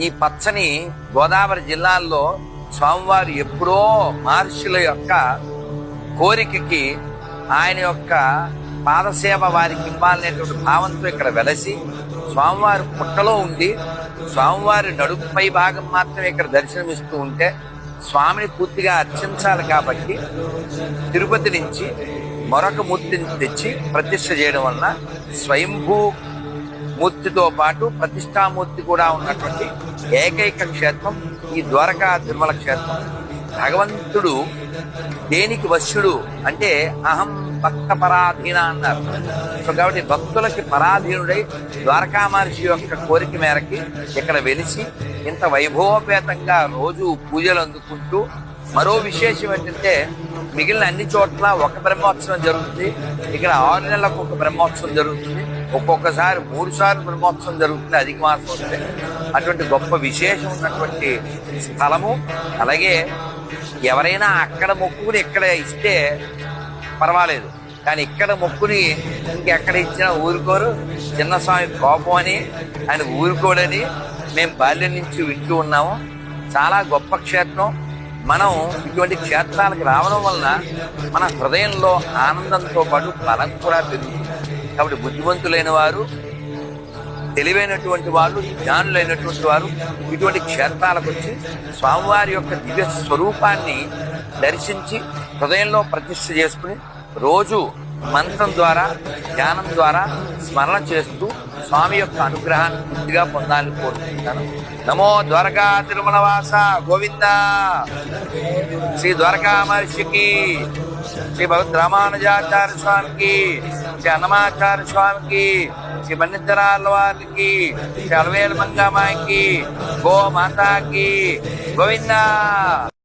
ఈ పచ్చని గోదావరి జిల్లాల్లో స్వామివారు ఎప్పుడో మహర్షుల యొక్క కోరికకి ఆయన యొక్క పాదసేవ వారికి ఇవ్వాలనేటువంటి భావంతో ఇక్కడ వెలసి స్వామివారి పుట్టలో ఉండి స్వామివారి నడుపుపై భాగం మాత్రమే ఇక్కడ దర్శనమిస్తూ ఉంటే స్వామిని పూర్తిగా అర్చించాలి కాబట్టి తిరుపతి నుంచి మరొక మూర్తిని తెచ్చి ప్రతిష్ట చేయడం వలన స్వయంభూ మూర్తితో పాటు ప్రతిష్టామూర్తి కూడా ఉన్నటువంటి ఏకైక క్షేత్రం ఈ ద్వారకా తిరుమల క్షేత్రం. భగవంతుడు దేనికి వశ్యుడు అంటే అహం భక్త పరాధీన అన్నారు. సో కాబట్టి భక్తులకి పరాధీనుడై ద్వారకా మహర్షి యొక్క కోరిక మేరకి ఇక్కడ వెలిసి ఇంత వైభవపేతంగా రోజు పూజలు అందుకుంటూ మరో విశేషం ఏంటంటే మిగిలిన అన్ని చోట్ల ఒక బ్రహ్మోత్సవం జరుగుతుంది. ఇక్కడ ఆరు నెలలకు ఒక బ్రహ్మోత్సవం జరుగుతుంది. ఒక్కొక్కసారి మూడు సార్లు బ్రహ్మోత్సవం జరుగుతుంది అధిక మాసం వస్తే. అటువంటి గొప్ప విశేషం ఉన్నటువంటి స్థలము అలాగే ఎవరైనా అక్కడ మొక్కుని ఇక్కడ ఇస్తే పర్వాలేదు. కానీ ఇక్కడ మొక్కుని ఇంకెక్కడ ఇచ్చినా ఊరుకోరు. చిన్న స్వామి కోపం అని ఆయన ఊరుకోడని మేము బాల్యం నుంచి వింటూ ఉన్నాము. చాలా గొప్ప క్షేత్రం. మనం ఇటువంటి క్షేత్రాలకు రావడం వలన మన హృదయంలో ఆనందంతో పాటు బలం కూడా పెరుగుతుంది. కాబట్టి బుద్ధిమంతులైన వారు తెలివైనటువంటి వాళ్ళు జ్ఞానులైనటువంటి వారు ఇటువంటి క్షేత్రాలకు వచ్చి స్వామివారి యొక్క దివ్య స్వరూపాన్ని దర్శించి హృదయంలో ప్రతిష్ఠ చేసుకుని రోజు మంత్రం ద్వారా ధ్యానం ద్వారా స్మరణ చేస్తూ స్వామి యొక్క అనుగ్రహాన్ని పూర్తిగా పొందాలని కోరుకుంటాను నమో ద్వారకా తిరుమల వాస గోవింద. శ్రీ ద్వారకా మహర్షికి శ్రీ భగవద్ రామానుజాచార్య స్వామికి శ్రీ అన్నమాచార్య స్వామికి శ్రీ పండితరాల వారికి శ్రీ అలవేలు మంగమాకి గో మాతాకి గోవిందా.